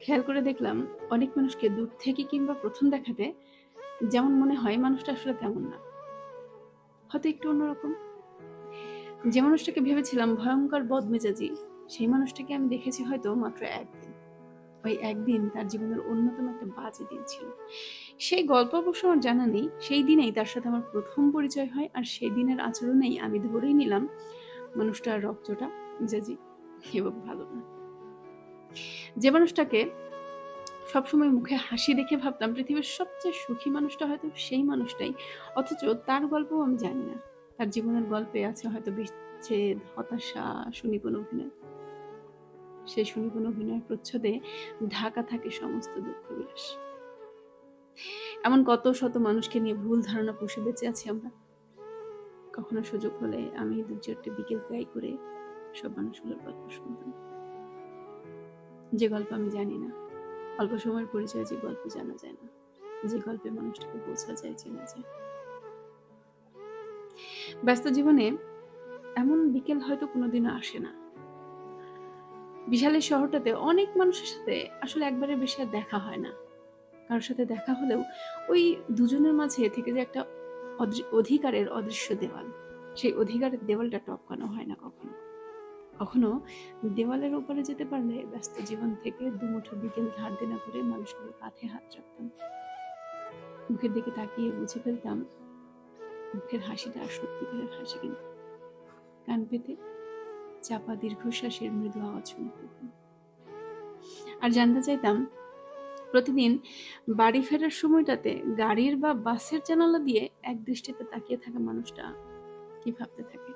খেয়াল করে দেখলাম অনেক মানুষকে দূর থেকে কিংবা প্রথম দেখাতে যেমন মনে হয় মানুষটা আসলে তেমন না। হয়তো একটু অন্যরকম। যে মানুষটাকে ভেবেছিলাম ভয়ঙ্কর বদমেজাজি, সেই মানুষটাকে আমি দেখেছি হয়তো মাত্র একদিন। ওই একদিন তার জীবনের অন্যতম একটা বাজে দিন ছিল। সেই গল্প অবশ্য আমার জানা নেই। সেই দিনেই তার সাথে আমার প্রথম পরিচয় হয় আর সেই দিনের আচরণেই আমি ধরেই নিলাম মানুষটার রক্তটা মেজাজি এবং ভালো না। যে মানুষটাকে সবসময় মুখে হাসি দেখে ভাবতাম, পৃথিবীর সবচেয়ে সুখী মানুষটা হয়তো সেই মানুষটাই। অথচ তার গল্পও আমি জানি না। তার জীবনের গল্পে আছে হয়তো বিচ্ছেদ, হতাশা শুনি সুনিপুণ অভিনয়। সেই সুনিপুণ অভিনয়ের প্রচ্ছদে ঢাকা থাকে সমস্ত দুঃখ বিলাস এমন কত শত মানুষকে নিয়ে ভুল ধারণা পুষে বেঁচে আছি আমরা। কখনো সুযোগ হলে আমি দু চারটে বিকেল ব্যয় করে সব মানুষগুলোর গল্প শুনতাম। যে গল্প আমি জানি না। অল্প সময়ের পরিচয়ে যে গল্প জানা যায় না। যে গল্পে মানুষটাকে বোঝা যায়, চেনা যায়। ব্যস্ত জীবনে এমন বিকেল হয়তো কোনোদিনও আসে না। বিশাল এই শহরটাতে অনেক মানুষের সাথে আসলে একবারের বেশি আর দেখা হয় না। কারোর সাথে দেখা হলেও ওই দুজনের মাঝে থেকে যে একটা অধিকারের অদৃশ্য দেওয়াল। সেই অধিকারের দেওয়ালটা টপকানো হয় না কখনো। কখনো দেওয়ালের উপরে যেতে পারলে ব্যস্ত জীবন থেকে দুমুঠো বিকেল ধার দেনা করে মানুষগুলোর কাঁধে হাত রাখতাম। মুখের দিকে তাকিয়ে বুঝে ফেলতাম, মুখের হাসিটা সত্যিকারের হাসি কিন্তু কান পেতে চাপা দীর্ঘশ্বাসের মৃদু আওয়াজ শুনে ফেলতাম আর জানতে চাইতাম, প্রতিদিন বাড়ি ফেরার সময়টাতে গাড়ির বা বাসের জানালা দিয়ে এক দৃষ্টিতে তাকিয়ে থাকা মানুষটা কি ভাবতে থাকে?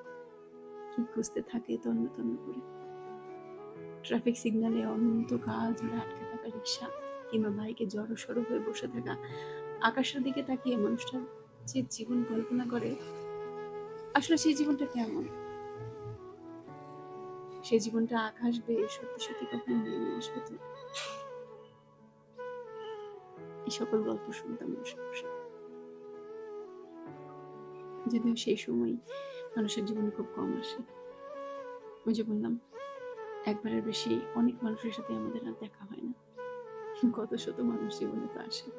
কি খুঁজতে থাকে, তন্ন তন্ন করে। ট্রাফিক সিগন্যালে অনন্ত কাল ধরে আটকে থাকা রিক্সা কিংবা বাইকে জড়ো সড়ো হয়ে বসে থাকা আকাশের দিকে তাকিয়ে মানুষটা যে জীবন কল্পনা করে, আসলে সেই জীবনটা কেমন? সেই জীবনটা আকাশ বেয়ে সত্যি সত্যি কখনো নেমে আসবে তো? এই সকল গল্প শুনতাম বসে বসে। যদিও সেই সময় মানুষের জীবনে খুব কম আসে। ওই যে বললাম, একবারের বেশি অনেক মানুষের সাথে আমাদের আর দেখা হয় না। কত শত মানুষ জীবনে তো আসে।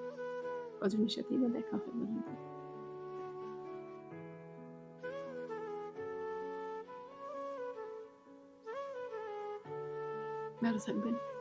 কজনের সাথেই বা দেখা হয় বলুন ভালো থাকবেন।